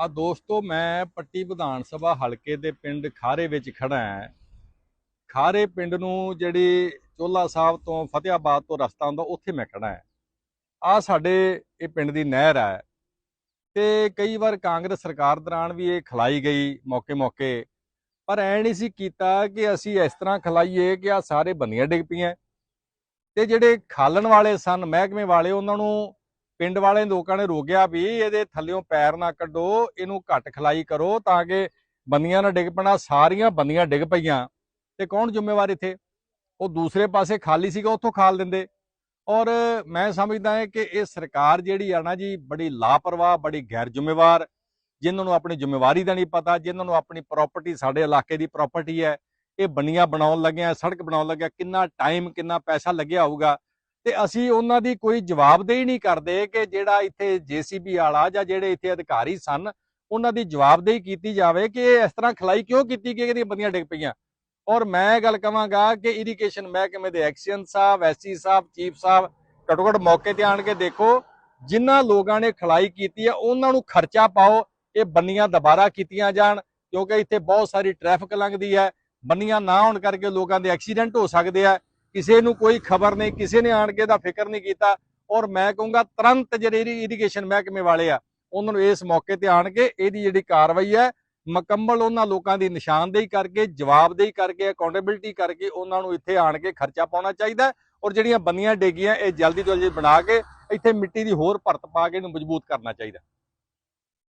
ਆ ਦੋਸਤੋ, ਮੈਂ ਪੱਟੀ ਵਿਧਾਨ ਸਭਾ ਹਲਕੇ ਦੇ ਪਿੰਡ ਖਾਰੇ ਵਿੱਚ ਖੜਾ ਹਾਂ। ਖਾਰੇ ਪਿੰਡ ਨੂੰ ਜਿਹੜੀ ਚੋਲਾ ਸਾਹਿਬ ਤੋਂ ਫਤਿਆਬਾਦ ਤੋਂ ਰਸਤਾ ਹੁੰਦਾ ਉੱਥੇ ਮੈਂ ਖੜਾ ਹਾਂ। ਆ ਸਾਡੇ ਇਹ ਪਿੰਡ ਦੀ ਨਹਿਰ ਹੈ ਤੇ ਕਈ ਵਾਰ ਕਾਂਗਰਸ ਸਰਕਾਰ ਦੌਰਾਨ ਵੀ ਇਹ ਖਲਾਈ ਗਈ ਮੌਕੇ-ਮੌਕੇ ਪਰ ਐ ਨਹੀਂ ਸੀ ਕੀਤਾ ਕਿ ਅਸੀਂ ਇਸ ਤਰ੍ਹਾਂ ਖਲਾਈਏ ਕਿ ਆ ਸਾਰੇ ਬੰਦੀਆਂ ਡਿੱਗ ਪਈਆਂ। ਤੇ ਜਿਹੜੇ ਖਾਲਣ ਵਾਲੇ ਸਨ, ਮਹਿਕਮੇ ਵਾਲੇ, ਉਹਨਾਂ ਨੂੰ ਪਿੰਡ ਵਾਲੇ ਲੋਕਾਂ ਨੇ ਰੋਕਿਆ ਵੀ ਇਹਦੇ ਥੱਲਿਓਂ ਪੈਰ ਨਾ ਕੱਢੋ, ਇਹਨੂੰ ਘੱਟ ਖਲਾਈ ਕਰੋ ਤਾਂ ਕਿ ਬੰਦੀਆਂ ਨਾ ਡਿੱਗ ਪਣਾ, ਸਾਰੀਆਂ ਬੰਦੀਆਂ ਡਿੱਗ ਪਈਆਂ। ਤੇ ਕੌਣ ਜ਼ਿੰਮੇਵਾਰ ਇੱਥੇ? ਉਹ ਦੂਸਰੇ ਪਾਸੇ ਖਾਲੀ ਸੀਗਾ, ਉੱਥੋਂ ਖਾਲ ਦਿੰਦੇ। ਔਰ ਮੈਂ ਸਮਝਦਾ ਹਾਂ ਕਿ ਇਹ ਸਰਕਾਰ ਜਿਹੜੀ ਆ ਨਾ ਜੀ, ਬੜੀ ਲਾਪਰਵਾਹ, ਬੜੀ ਗੈਰ ਜ਼ਿੰਮੇਵਾਰ, ਜਿਨ੍ਹਾਂ ਨੂੰ ਆਪਣੀ ਜ਼ਿੰਮੇਵਾਰੀ ਦਾ ਨਹੀਂ ਪਤਾ, ਜਿਨ੍ਹਾਂ ਨੂੰ ਆਪਣੀ ਪ੍ਰਾਪਰਟੀ ਸਾਡੇ ਇਲਾਕੇ ਦੀ ਪ੍ਰਾਪਰਟੀ ਹੈ, ਇਹ ਬੰਨੀਆਂ ਬਣਾਉਣ ਲੱਗਿਆ, ਸੜਕ ਬਣਾਉਣ ਲੱਗਿਆ, ਕਿੰਨਾ ਟਾਈਮ ਕਿੰਨਾ ਪੈਸਾ ਲੱਗਿਆ ਹੋਊਗਾ। ਤੇ ਅਸੀਂ ਉਹਨਾਂ ਦੀ ਕੋਈ ਜਵਾਬਦੇਹੀ ਨਹੀਂ ਕਰਦੇ ਕਿ ਜਿਹੜਾ ਇੱਥੇ ਜੀਸੀਬੀ ਵਾਲਾ ਜਾਂ ਜਿਹੜੇ ਇੱਥੇ ਅਧਿਕਾਰੀ ਸਨ, ਉਹਨਾਂ ਦੀ ਜਵਾਬਦੇਹੀ ਕੀਤੀ ਜਾਵੇ ਕਿ ਇਹ ਇਸ ਤਰ੍ਹਾਂ ਖਲਾਈ ਕਿਉਂ ਕੀਤੀ ਕਿ ਇਹਦੀਆਂ ਬੰਦੀਆਂ ਡਿੱਗ ਪਈਆਂ। ਔਰ ਮੈਂ ਇਹ ਗੱਲ ਕਵਾਂਗਾ ਕਿ ਇਰੀਗੇਸ਼ਨ ਮਹਿਕਮੇ ਦੇ ਐਕਸ਼ਨ ਸਾਹਿਬ, ਐਸਸੀ ਸਾਹਿਬ, ਚੀਫ ਸਾਹਿਬ ਘੱਟੋ ਘੱਟ ਮੌਕੇ ਤੇ ਆਣ ਕੇ ਦੇਖੋ, ਜਿਨ੍ਹਾਂ ਲੋਕਾਂ ਨੇ ਖਲਾਈ ਕੀਤੀ ਹੈ, ਉਹਨਾਂ ਨੂੰ ਖਰਚਾ ਪਾਓ, ਇਹ ਬੰਨੀਆਂ ਦੁਬਾਰਾ ਕੀਤੀਆਂ ਜਾਣ, ਕਿਉਂਕਿ ਇੱਥੇ ਬਹੁਤ ਸਾਰੀ ਟ੍ਰੈਫਿਕ ਲੰਘਦੀ ਹੈ ਬੰਨੀਆਂ ਨਾ ਹੋਣ ਕਰਕੇ ਲੋਕਾਂ ਦੇ ਐਕਸੀਡੈਂਟ ਹੋ ਸਕਦੇ ਆ। ਕਿਸੇ ਨੂੰ ਕੋਈ ਖਬਰ ਨਹੀਂ, ਕਿਸੇ ਨੇ ਆਣ ਕੇ ਦਾ ਫਿਕਰ ਨਹੀਂ ਕੀਤਾ ਔਰ ਮੈਂ ਕਹੂੰਗਾ ਤੁਰੰਤ ਜਿਹੜੇ ਇਰੀਗੇਸ਼ਨ ਮਹਿਕਮੇ ਵਾਲੇ ਆ, ਉਹਨਾਂ ਨੂੰ ਇਸ ਮੌਕੇ ਤੇ ਆਣ ਕੇ ਇਹਦੀ ਜਿਹੜੀ ਕਾਰਵਾਈ ਹੈ, ਮੁਕੰਮਲ ਉਹਨਾਂ ਲੋਕਾਂ ਦੀ ਨਿਸ਼ਾਨਦੇਹੀ ਕਰਕੇ, ਜਵਾਬਦੇਹੀ ਕਰਕੇ ਅਕਾਊਂਟੇਬਿਲਟੀ ਕਰਕੇ ਉਹਨਾਂ ਨੂੰ ਇੱਥੇ ਆਣ ਕੇ ਖਰਚਾ ਪਾਉਣਾ ਚਾਹੀਦਾ ਔਰ ਜਿਹੜੀਆਂ ਬੰਨੀਆਂ ਡੇਗੀਆਂ ਇਹ ਜਲਦੀ ਤੋਂ ਜਲਦੀ ਬਣਾ ਕੇ ਇੱਥੇ ਮਿੱਟੀ ਦੀ ਹੋਰ ਭਰਤ ਪਾ ਕੇ ਇਹਨੂੰ ਮਜ਼ਬੂਤ ਕਰਨਾ ਚਾਹੀਦਾ।